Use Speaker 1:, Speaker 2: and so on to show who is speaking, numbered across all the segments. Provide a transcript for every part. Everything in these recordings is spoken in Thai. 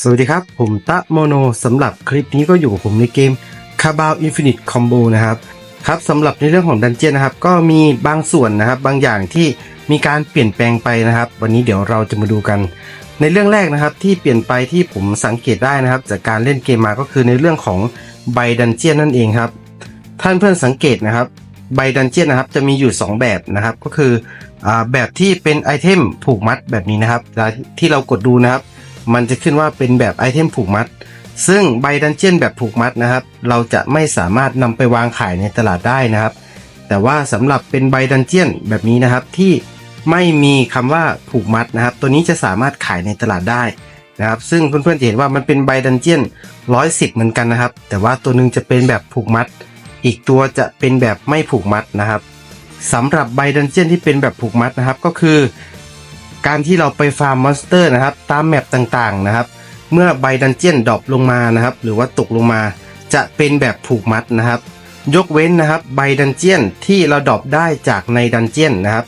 Speaker 1: สวัสดีครับ ผมตะโมโนสำหรับคลิปนี้ก็อยู่กับผมในเกม c a b a l Infinite Combo นะครับครับสำหรับในเรื่องของดันเจียนนะครับ ก็มีบางส่วนนะครับบางอย่างที่มีการเปลี่ยนแปลงไปนะครับ วันนี้เดี๋ยวเราจะมาดูกัน ในเรื่องแรกนะครับที่เปลี่ยนไปที่ผมสังเกตได้นะครับ จากการเล่นเกมมาก็คือในเรื่องของใบดันเจียนนั่นเองครับ ท่านเพื่อนสังเกตนะครับใบดันเจียนนะครับจะมีอยู่ 2 แบบนะครับก็คืออาแบบที่เป็นไอเทมผูกมัดแบบนี้นะครับแล้วที่เรากดดูนะครับ มันจะขึ้นว่าเป็นแบบไอเทมผูกมัด ซึ่งใบดันเจียนแบบผูกมัดนะครับ เราจะไม่สามารถนำไปวางขายในตลาดได้นะครับ แต่ว่าสำหรับเป็นใบดันเจียนแบบนี้นะครับที่ไม่มีคำว่าผูกมัดนะครับ ตัวนี้จะสามารถขายในตลาดได้นะครับ ซึ่งเพื่อนๆจะเห็นว่ามันเป็นใบดันเจียนร้อยสิบเหมือนกันนะครับ แต่ว่าตัวหนึงจะเป็นแบบผูกมัด อีกตัวจะเป็นแบบไม่ผูกมัดนะครับสำหรับใบดันเจียนที่เป็นแบบผูกมัดนะครับ ก็คือ การที่เราไปฟาร์มมอนสเตอร์นะครับ ตามแมปต่างๆนะครับ เมื่อใบดันเจียนดรอปลงมานะครับ หรือว่าตกลงมา จะเป็นแบบผูกมัดนะครับ ยกเว้นนะครับใบดันเจียนที่เราดรอปได้จากในดันเจียนนะครับ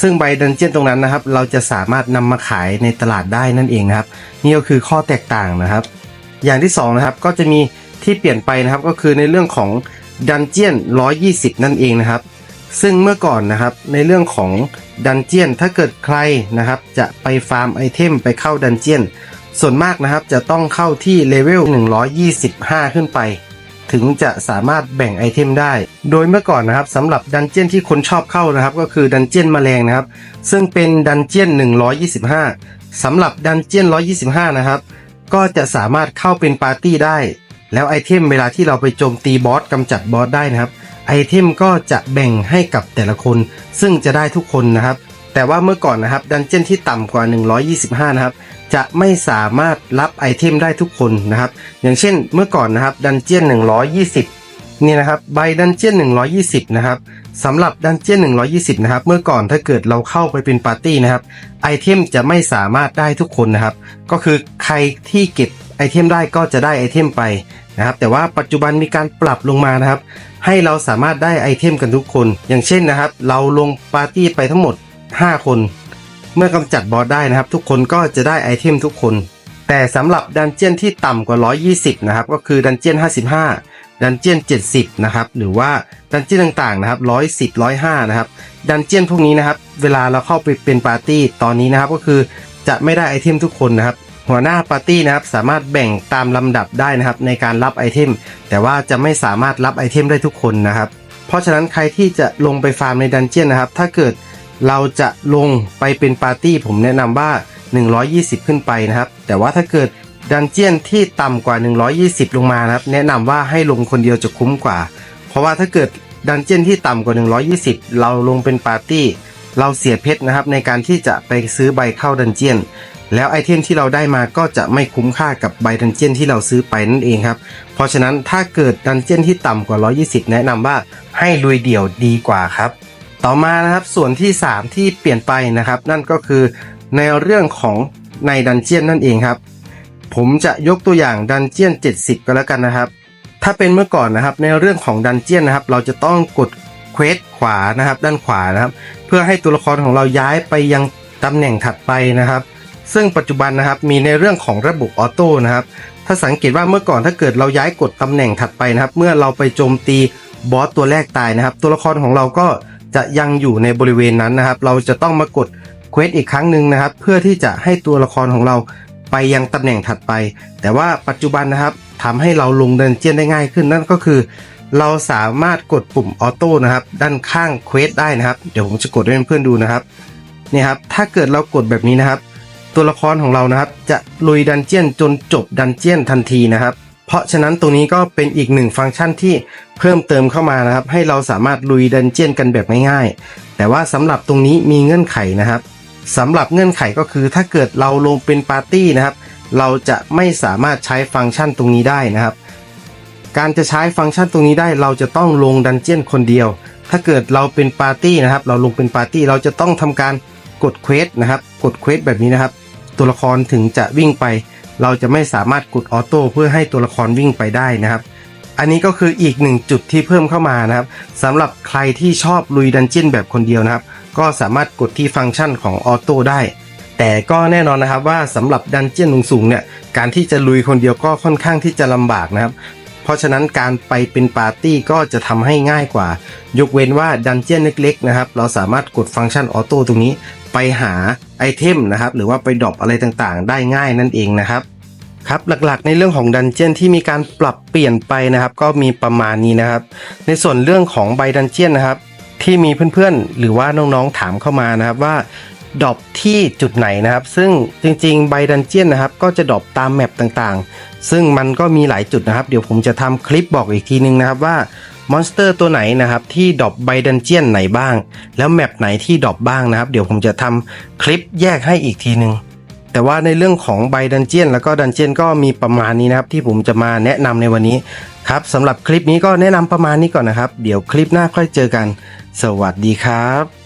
Speaker 1: ซึ่งใบดันเจียนตรงนั้นนะครับ เราจะสามารถนำมาขายในตลาดได้นั่นเองนะครับ นี่ก็คือข้อแตกต่างนะครับ อย่างที่สองนะครับก็จะมีที่เปลี่ยนไปนะครับก็คือในเรื่องของดันเจียน120 นั่นเองนะครับ ซึ่งเมื่อก่อนนะครับในเรื่องของดันเจียนถ้าเกิดใครนะครับ จะไปฟาร์มไอเทมไปเข้าดันเจียนส่วนมากนะครับจะต้องเข้าที่เลเวล 125 ขึ้นไป ถึงจะสามารถแบ่งไอเทมได้ โดยเมื่อก่อนนะครับสำหรับดันเจียนที่คนชอบเข้านะครับ ก็คือดันเจียนแมลงนะครับ ซึ่งเป็นดันเจียน 125สำหรับดันเจียน 125 นะครับ ก็จะสามารถเข้าเป็นปาร์ตี้ได้ แล้วไอเทมเวลาที่เราไปโจมตีบอสกำจัดบอสได้นะครับ ไอเทมก็จะแบ่งให้กับแต่ละคน ซึ่งจะได้ทุกคนนะครับ แต่ว่าเมื่อก่อนนะครับดันเจี้ยนที่ต่ำกว่า 125 นะครับ จะไม่สามารถรับไอเทมได้ทุกคนนะครับ อย่างเช่นเมื่อก่อนนะครับดันเจี้ยน 120 นี่นะครับใบดันเจี้ยน 120 นะครับสำหรับดันเจี้ยน 120 นะครับ เมื่อก่อนถ้าเกิดเราเข้าไปเป็นปาร์ตี้นะครับ ไอเทมจะไม่สามารถได้ทุกคนนะครับ ก็คือใครที่เก็บไอเทมได้ก็จะได้ไอเทมไปนะครับ แต่ว่าปัจจุบันมีการปรับลงมานะครับ ให้เราสามารถได้ไอเทมกันทุกคน อย่างเช่นนะครับ เราลงปาร์ตี้ไปทั้งหมด 5 คน เมื่อกำจัดบอสได้นะครับ ทุกคนก็จะได้ไอเทมทุกคน แต่สำหรับดันเจียนที่ต่ำกว่า 120 นะครับ ก็คือดันเจียน 55 ดันเจียน 70 นะครับ หรือว่าดันเจียนต่างๆ นะครับ 110 105 นะครับ ดันเจียนพวกนี้นะครับ เวลาเราเข้าไปเป็นปาร์ตี้ ตอนนี้นะครับก็คือจะไม่ได้ไอเทมทุกคนนะครับ หัวหน้าปาร์ตี้นะครับสามารถแบ่งตามลำดับได้นะครับในการรับไอเทม แต่ว่าจะไม่สามารถรับไอเทมได้ทุกคนนะครับ เพราะฉะนั้นใครที่จะลงไปฟาร์มในดันเจียนนะครับ ถ้าเกิดเราจะลงไปเป็นปาร์ตี้ผมแนะนำว่า 120 ขึ้นไปนะครับ แต่ว่าถ้าเกิดดันเจียนที่ต่ำกว่า 120 ลงมานะครับ แนะนำว่าให้ลงคนเดียวจะคุ้มกว่า เพราะว่าถ้าเกิดดันเจียนที่ต่ำกว่า 120 เราลงเป็นปาร์ตี้ เราเสียเพชรนะครับในการที่จะไปซื้อใบเข้าดันเจียน แล้วไอเทมที่เราได้มาก็จะไม่คุ้มค่ากับใบดันเจียนที่เราซื้อไปนั่นเองครับ เพราะฉะนั้นถ้าเกิดดันเจียนที่ต่ำกว่า 120 แนะนำว่าให้ลุยเดี่ยวดีกว่าครับ ต่อมานะครับส่วนที่ 3 ที่เปลี่ยนไปนะครับ นั่นก็คือในเรื่องของในดันเจียนนั่นเองครับ ผมจะยกตัวอย่างดันเจียน 70 ก็แล้วกันนะครับ ถ้าเป็นเมื่อก่อนนะครับในเรื่องของดันเจียนนะครับ เราจะต้องกดเควสขวานะครับ ด้านขวานะครับ เพื่อให้ตัวละครของเราย้ายไปยังตำแหน่งถัดไปนะครับ ซึ่งปัจจุบันนะครับมีในเรื่องของระบบออโต้นะครับ ถ้าสังเกตว่าเมื่อก่อนถ้าเกิดเราย้ายกดตำแหน่งถัดไปนะครับ เมื่อเราไปโจมตีบอสตัวแรกตายนะครับ ตัวละครของเราก็จะยังอยู่ในบริเวณนั้นนะครับ เราจะต้องมากดเควสอีกครั้งหนึ่งนะครับ เพื่อที่จะให้ตัวละครของเราไปยังตำแหน่งถัดไป แต่ว่าปัจจุบันนะครับทำให้เราลงเดินเจียนได้ง่ายขึ้นนั่นก็คือ เราสามารถกดปุ่มออโต้นะครับ ด้านข้างเควสได้นะครับ เดี๋ยวผมจะกดให้เพื่อนๆดูนะครับนี่ครับถ้าเกิดเรากดแบบนี้นะครับ ตัวละครของเรานะครับ จะลุยดันเจียนจนจบดันเจียนทันทีนะครับ เพราะฉะนั้นตรงนี้ก็เป็นอีกหนึ่งฟังก์ชันที่เพิ่มเติมเข้ามานะครับ ให้เราสามารถลุยดันเจียนกันแบบง่ายๆ แต่ว่าสำหรับตรงนี้มีเงื่อนไขนะครับสำหรับเงื่อนไขก็คือถ้าเกิดเราลงเป็นปาร์ตี้นะครับ เราจะไม่สามารถใช้ฟังก์ชันตรงนี้ได้นะครับ การจะใช้ฟังก์ชันตรงนี้ได้ เราจะต้องลงดันเจียนคนเดียว ถ้าเกิดเราเป็นปาร์ตี้นะครับ เราลงเป็นปาร์ตี้เราจะต้องทำการกดเควสนะครับ กดเควสแบบนี้นะครับ ตัวละครถึงจะวิ่งไป เราจะไม่สามารถกดออโต้เพื่อให้ตัวละครวิ่งไปได้นะครับ อันนี้ก็คืออีกหนึ่งจุดที่เพิ่มเข้ามานะครับสำหรับใครที่ชอบลุยดันเจียนแบบคนเดียวนะครับ ก็สามารถกดที่ฟังก์ชันของออโต้ได้แต่ก็แน่นอนนะครับว่าสำหรับดันเจียนสูงๆเนี่ยการที่จะลุยคนเดียวก็ค่อนข้างที่จะลำบากนะครับ เพราะฉะนั้นการไปเป็นปาร์ตี้ก็จะทำให้ง่ายกว่า ยกเว้นว่าดันเจียนเล็กๆนะครับ เราสามารถกดฟังก์ชันออโต้ตรงนี้ ไปหา ไอเทมนะครับหรือว่าไปดรอปอะไรต่างๆ ได้ง่ายนั่นเองนะครับครับหลักๆในเรื่องของดันเจียนที่มีการปรับเปลี่ยนไปนะครับ ก็มีประมาณนี้นะครับ ในส่วนเรื่องของใบดันเจียนนะครับ ที่มีเพื่อนๆ หรือว่าน้องๆถามเข้ามานะครับว่าดรอปที่จุดไหนนะครับ ซึ่งจริงๆใบดันเจียนนะครับ ก็จะดรอปตามแมปต่างๆ ซึ่งมันก็มีหลายจุดนะครับ เดี๋ยวผมจะทำคลิปบอกอีกทีนึงนะครับว่า มอนสเตอร์ตัวไหนนะครับที่ดรอปใบดันเจียนไหนบ้าง แล้วแมปไหนที่ดรอปบ้างนะครับ เดี๋ยวผมจะทำคลิปแยกให้อีกทีนึงแต่ว่าในเรื่องของใบดันเจียนแล้วก็ดันเจียนก็มีประมาณนี้นะครับ ที่ผมจะมาแนะนำในวันนี้ครับสำหรับคลิปนี้ก็แนะนำประมาณนี้ก่อนนะครับ เดี๋ยวคลิปหน้าค่อยเจอกัน สวัสดีครับ